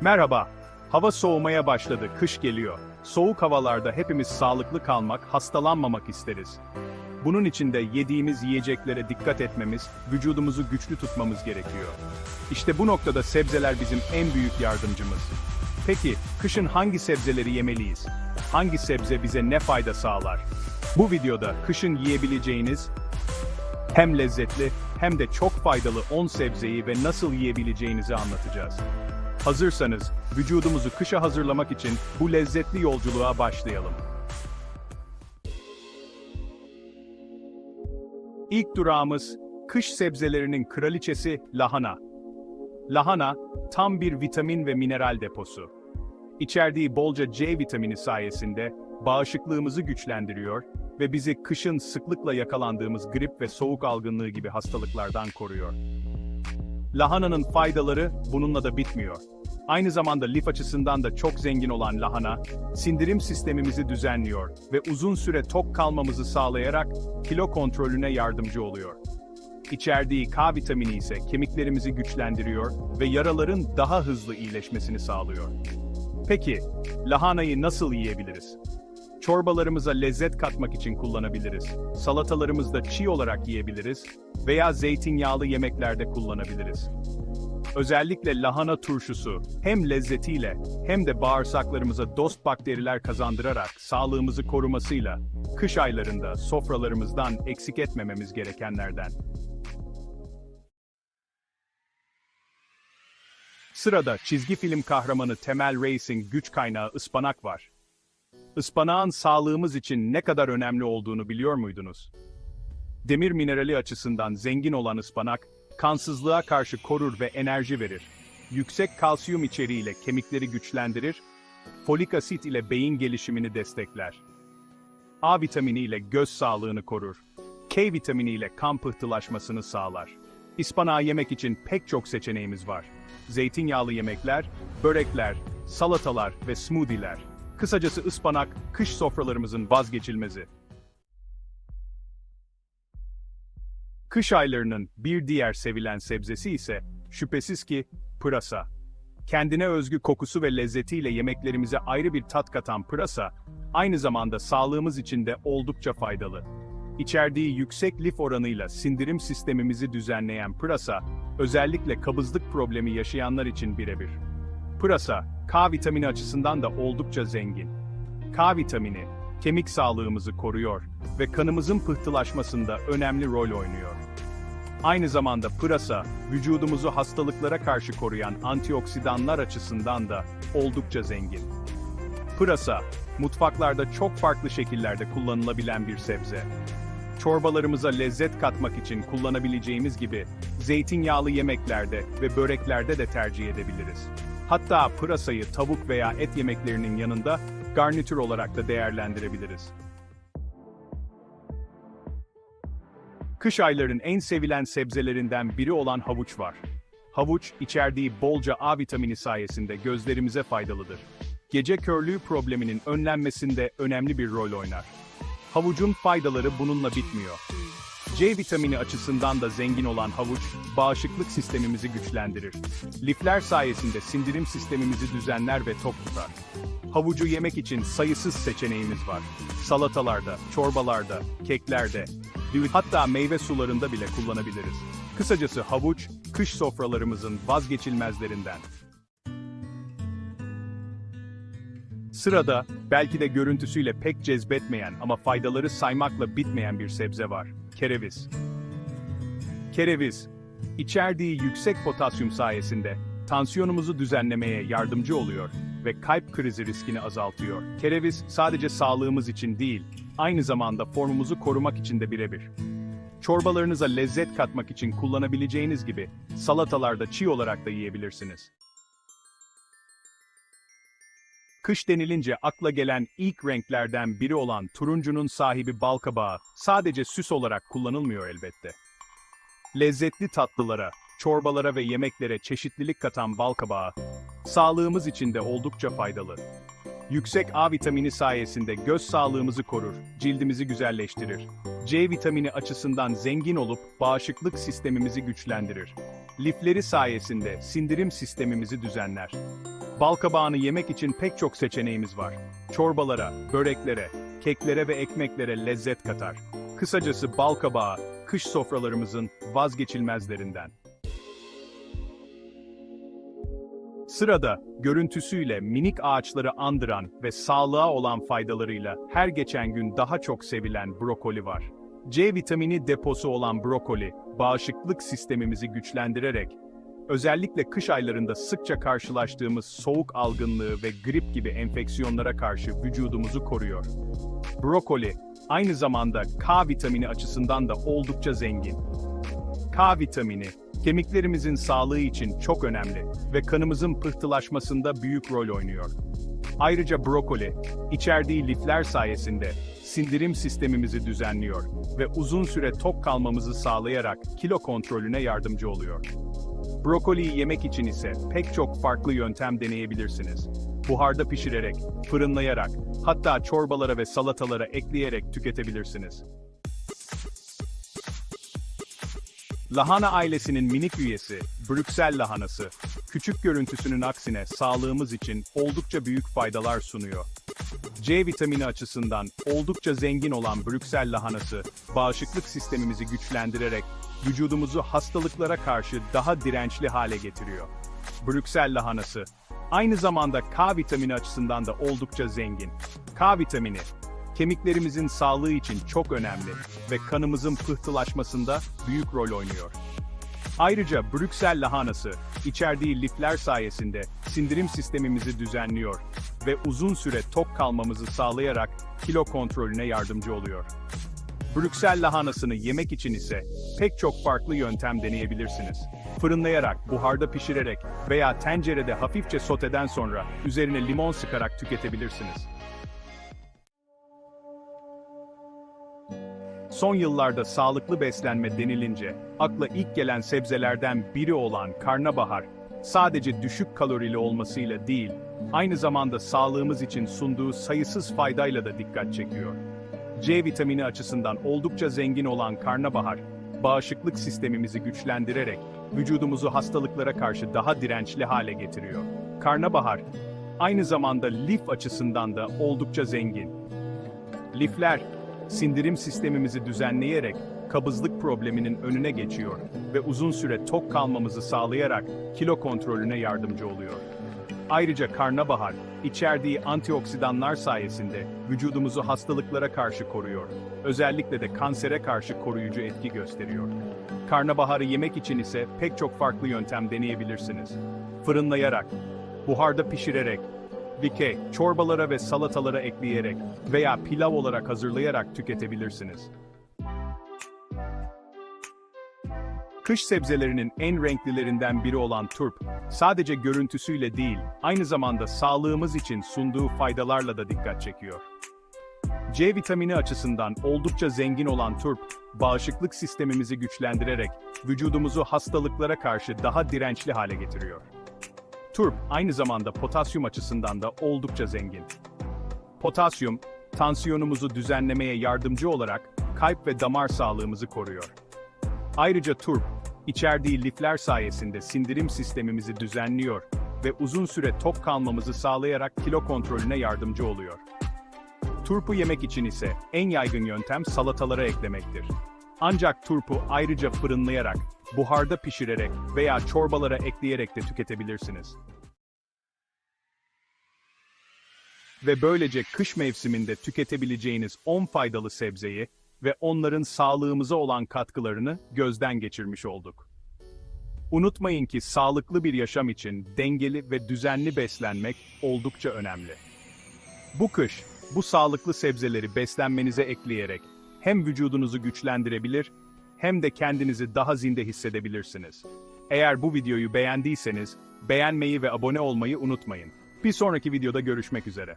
Merhaba. Hava soğumaya başladı, kış geliyor. Soğuk havalarda hepimiz sağlıklı kalmak, hastalanmamak isteriz. Bunun için de yediğimiz yiyeceklere dikkat etmemiz, vücudumuzu güçlü tutmamız gerekiyor. İşte bu noktada sebzeler bizim en büyük yardımcımız. Peki, kışın hangi sebzeleri yemeliyiz? Hangi sebze bize ne fayda sağlar? Bu videoda kışın yiyebileceğiniz hem lezzetli hem de çok faydalı 10 sebzeyi ve nasıl yiyebileceğinizi anlatacağız. Hazırsanız, vücudumuzu kışa hazırlamak için bu lezzetli yolculuğa başlayalım. İlk durağımız, kış sebzelerinin kraliçesi lahana. Lahana, tam bir vitamin ve mineral deposu. İçerdiği bolca C vitamini sayesinde bağışıklığımızı güçlendiriyor ve bizi kışın sıklıkla yakalandığımız grip ve soğuk algınlığı gibi hastalıklardan koruyor. Lahananın faydaları bununla da bitmiyor. Aynı zamanda lif açısından da çok zengin olan lahana, sindirim sistemimizi düzenliyor ve uzun süre tok kalmamızı sağlayarak kilo kontrolüne yardımcı oluyor. İçerdiği K vitamini ise kemiklerimizi güçlendiriyor ve yaraların daha hızlı iyileşmesini sağlıyor. Peki, lahanayı nasıl yiyebiliriz? Çorbalarımıza lezzet katmak için kullanabiliriz. Salatalarımızda çiğ olarak yiyebiliriz veya zeytinyağlı yemeklerde kullanabiliriz. Özellikle lahana turşusu hem lezzetiyle hem de bağırsaklarımıza dost bakteriler kazandırarak sağlığımızı korumasıyla kış aylarında sofralarımızdan eksik etmememiz gerekenlerden. Sırada çizgi film kahramanı Temel Reis'in güç kaynağı ıspanak var. Ispanağın sağlığımız için ne kadar önemli olduğunu biliyor muydunuz? Demir minerali açısından zengin olan ıspanak, kansızlığa karşı korur ve enerji verir. Yüksek kalsiyum içeriğiyle kemikleri güçlendirir, folik asit ile beyin gelişimini destekler. A vitamini ile göz sağlığını korur. K vitamini ile kan pıhtılaşmasını sağlar. Ispanağı yemek için pek çok seçeneğimiz var. Zeytinyağlı yemekler, börekler, salatalar ve smoothie'ler. Kısacası ıspanak, kış sofralarımızın vazgeçilmezi. Kış aylarının bir diğer sevilen sebzesi ise şüphesiz ki pırasa. Kendine özgü kokusu ve lezzetiyle yemeklerimize ayrı bir tat katan pırasa, aynı zamanda sağlığımız için de oldukça faydalı. İçerdiği yüksek lif oranıyla sindirim sistemimizi düzenleyen pırasa, özellikle kabızlık problemi yaşayanlar için birebir. Pırasa, K vitamini açısından da oldukça zengin. K vitamini, kemik sağlığımızı koruyor ve kanımızın pıhtılaşmasında önemli rol oynuyor. Aynı zamanda pırasa, vücudumuzu hastalıklara karşı koruyan antioksidanlar açısından da oldukça zengin. Pırasa, mutfaklarda çok farklı şekillerde kullanılabilen bir sebze. Çorbalarımıza lezzet katmak için kullanabileceğimiz gibi zeytinyağlı yemeklerde ve böreklerde de tercih edebiliriz. Hatta pırasayı tavuk veya et yemeklerinin yanında garnitür olarak da değerlendirebiliriz. Kış aylarının en sevilen sebzelerinden biri olan havuç var. Havuç, içerdiği bolca A vitamini sayesinde gözlerimize faydalıdır. Gece körlüğü probleminin önlenmesinde önemli bir rol oynar. Havucun faydaları bununla bitmiyor. C vitamini açısından da zengin olan havuç, bağışıklık sistemimizi güçlendirir. Lifler sayesinde sindirim sistemimizi düzenler ve tok tutar. Havucu yemek için sayısız seçeneğimiz var. Salatalarda, çorbalarda, keklerde, hatta meyve sularında bile kullanabiliriz. Kısacası havuç, kış sofralarımızın vazgeçilmezlerinden. Sırada, belki de görüntüsüyle pek cezbetmeyen ama faydaları saymakla bitmeyen bir sebze var. Kereviz. Kereviz, içerdiği yüksek potasyum sayesinde tansiyonumuzu düzenlemeye yardımcı oluyor ve kalp krizi riskini azaltıyor. Kereviz sadece sağlığımız için değil, aynı zamanda formumuzu korumak için de birebir. Çorbalarınıza lezzet katmak için kullanabileceğiniz gibi salatalarda çiğ olarak da yiyebilirsiniz. Kış denilince akla gelen ilk renklerden biri olan turuncunun sahibi balkabağı sadece süs olarak kullanılmıyor elbette. Lezzetli tatlılara, çorbalara ve yemeklere çeşitlilik katan balkabağı, sağlığımız için de oldukça faydalı. Yüksek A vitamini sayesinde göz sağlığımızı korur, cildimizi güzelleştirir. C vitamini açısından zengin olup bağışıklık sistemimizi güçlendirir. Lifleri sayesinde sindirim sistemimizi düzenler. Balkabağını yemek için pek çok seçeneğimiz var. Çorbalara, böreklere, keklere ve ekmeklere lezzet katar. Kısacası balkabağı, kış sofralarımızın vazgeçilmezlerinden. Sırada, görüntüsüyle minik ağaçları andıran ve sağlığa olan faydalarıyla her geçen gün daha çok sevilen brokoli var. C vitamini deposu olan brokoli, bağışıklık sistemimizi güçlendirerek, özellikle kış aylarında sıkça karşılaştığımız soğuk algınlığı ve grip gibi enfeksiyonlara karşı vücudumuzu koruyor. Brokoli, aynı zamanda K vitamini açısından da oldukça zengin. K vitamini, kemiklerimizin sağlığı için çok önemli ve kanımızın pıhtılaşmasında büyük rol oynuyor. Ayrıca brokoli, içerdiği lifler sayesinde sindirim sistemimizi düzenliyor ve uzun süre tok kalmamızı sağlayarak kilo kontrolüne yardımcı oluyor. Brokoliyi yemek için ise pek çok farklı yöntem deneyebilirsiniz. Buharda pişirerek, fırınlayarak, hatta çorbalara ve salatalara ekleyerek tüketebilirsiniz. Lahana ailesinin minik üyesi, Brüksel lahanası, küçük görüntüsünün aksine sağlığımız için oldukça büyük faydalar sunuyor. C vitamini açısından oldukça zengin olan Brüksel lahanası, bağışıklık sistemimizi güçlendirerek vücudumuzu hastalıklara karşı daha dirençli hale getiriyor. Brüksel lahanası, aynı zamanda K vitamini açısından da oldukça zengin. K vitamini, kemiklerimizin sağlığı için çok önemli ve kanımızın pıhtılaşmasında büyük rol oynuyor. Ayrıca Brüksel lahanası, içerdiği lifler sayesinde sindirim sistemimizi düzenliyor ve uzun süre tok kalmamızı sağlayarak kilo kontrolüne yardımcı oluyor. Brüksel lahanasını yemek için ise pek çok farklı yöntem deneyebilirsiniz. Fırınlayarak, buharda pişirerek veya tencerede hafifçe soteden sonra üzerine limon sıkarak tüketebilirsiniz. Son yıllarda sağlıklı beslenme denilince akla ilk gelen sebzelerden biri olan karnabahar, sadece düşük kalorili olmasıyla değil, aynı zamanda sağlığımız için sunduğu sayısız faydayla da dikkat çekiyor. C vitamini açısından oldukça zengin olan karnabahar, bağışıklık sistemimizi güçlendirerek vücudumuzu hastalıklara karşı daha dirençli hale getiriyor. Karnabahar, aynı zamanda lif açısından da oldukça zengin. Lifler, sindirim sistemimizi düzenleyerek kabızlık probleminin önüne geçiyor ve uzun süre tok kalmamızı sağlayarak kilo kontrolüne yardımcı oluyor. Ayrıca karnabahar, içerdiği antioksidanlar sayesinde vücudumuzu hastalıklara karşı koruyor. Özellikle de kansere karşı koruyucu etki gösteriyor. Karnabaharı yemek için ise pek çok farklı yöntem deneyebilirsiniz. Fırınlayarak, buharda pişirerek, dikey, çorbalara ve salatalara ekleyerek veya pilav olarak hazırlayarak tüketebilirsiniz. Kış sebzelerinin en renklilerinden biri olan turp, sadece görüntüsüyle değil, aynı zamanda sağlığımız için sunduğu faydalarla da dikkat çekiyor. C vitamini açısından oldukça zengin olan turp, bağışıklık sistemimizi güçlendirerek vücudumuzu hastalıklara karşı daha dirençli hale getiriyor. Turp aynı zamanda potasyum açısından da oldukça zengin. Potasyum, tansiyonumuzu düzenlemeye yardımcı olarak kalp ve damar sağlığımızı koruyor. Ayrıca turp, içerdiği lifler sayesinde sindirim sistemimizi düzenliyor ve uzun süre tok kalmamızı sağlayarak kilo kontrolüne yardımcı oluyor. Turpu yemek için ise en yaygın yöntem salatalara eklemektir. Ancak turpu ayrıca fırınlayarak, buharda pişirerek veya çorbalara ekleyerek de tüketebilirsiniz. Ve böylece kış mevsiminde tüketebileceğiniz 10 faydalı sebzeyi ve onların sağlığımıza olan katkılarını gözden geçirmiş olduk. Unutmayın ki sağlıklı bir yaşam için dengeli ve düzenli beslenmek oldukça önemli. Bu kış, bu sağlıklı sebzeleri beslenmenize ekleyerek hem vücudunuzu güçlendirebilir hem de kendinizi daha zinde hissedebilirsiniz. Eğer bu videoyu beğendiyseniz beğenmeyi ve abone olmayı unutmayın. Bir sonraki videoda görüşmek üzere.